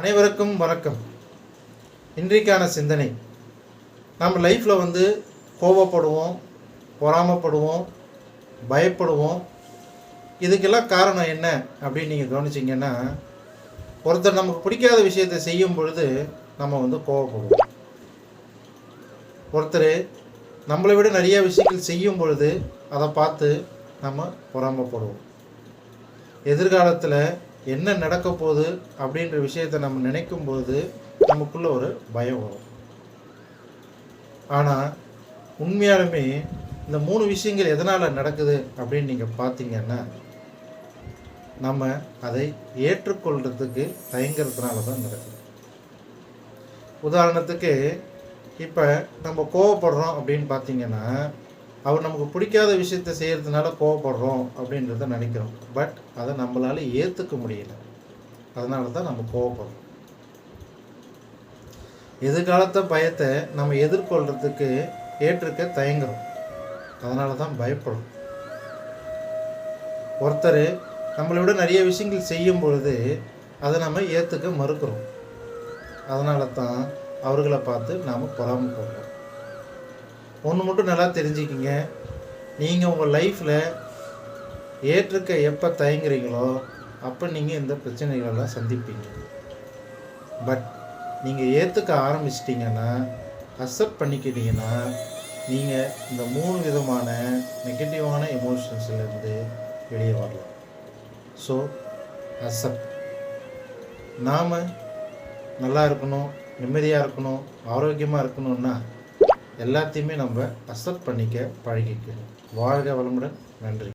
அனைவருக்கும் வணக்கம். இன்றைக்கான சிந்தனை. நம்ம லைஃப்பில் வந்து கோபப்படுவோம் பொறாமப்படுவோம் பயப்படுவோம். இதுக்கெல்லாம் காரணம் என்ன அப்படின்னு நீங்கள் கவனிச்சிங்கன்னா ஒருத்தர் நமக்கு பிடிக்காத விஷயத்தை செய்யும் பொழுது நம்ம வந்து கோவப்படுவோம். ஒருத்தர் நம்மளை விட நிறைய விஷயங்கள் செய்யும் பொழுது அதை பார்த்து நம்ம பொறாமப்படுவோம். எதிர்காலத்தில் என்ன நடக்க போகுது அப்படின்ற விஷயத்தை நம்ம நினைக்கும் போது நமக்குள்ள ஒரு பயம் வரும். ஆனால் உண்மையாலுமே இந்த மூணு விஷயங்கள் எதனால் நடக்குது அப்படின்னு நீங்கள் பார்த்தீங்கன்னா நம்ம அதை ஏற்றுக்கொள்கிறதுக்கு தயங்குறதுனால தான் நடக்குது. உதாரணத்துக்கு இப்போ நம்ம கோவப்படுறோம் அப்படின்னு பார்த்தீங்கன்னா அவர் நமக்கு பிடிக்காத விஷயத்த செய்கிறதுனால கோவப்படுறோம் அப்படின்றத நினைக்கிறோம். பட் அதை நம்மளால் ஏற்றுக்க முடியல. அதனால தான் நம்ம கோவப்படுறோம். எதிர்காலத்த பயத்தை நம்ம எதிர்கொள்கிறதுக்கு ஏற்றுக்க தயங்குறோம். அதனால தான் பயப்படும் ஒருத்தர் நம்மளை விட நிறைய விஷயங்கள் செய்யும் பொழுது அதை நம்ம ஏற்றுக்க மறுக்கிறோம். அதனால தான் அவர்களை பார்த்து நாம் பொறாமப்படுறோம் ஒன்று மட்டும் நல்லா தெரிஞ்சுக்கிங்க. நீங்கள் உங்கள் லைஃப்பில் ஏற்றுக்க எப்போ தயங்குறீங்களோ அப்போ நீங்கள் இந்த பிரச்சனைகளெல்லாம் சந்திப்பீங்க. பட் நீங்கள் ஏற்றுக்க ஆரம்பிச்சிட்டிங்கன்னா அக்செப்ட் பண்ணிக்கிட்டீங்கன்னா நீங்கள் இந்த மூணு விதமான நெகட்டிவான எமோஷன்ஸ்லேருந்து வெளியே வரலாம். ஸோ அக்செப்ட் நாம் நல்லா இருக்கணும் நிம்மதியாக இருக்கணும் ஆரோக்கியமாக இருக்கணும்னா எல்லாத்தையுமே நம்ம அக்செப்ட் பண்ணிக்க பழகிக்கணும் வாழ்க வளமுடன். நன்றி.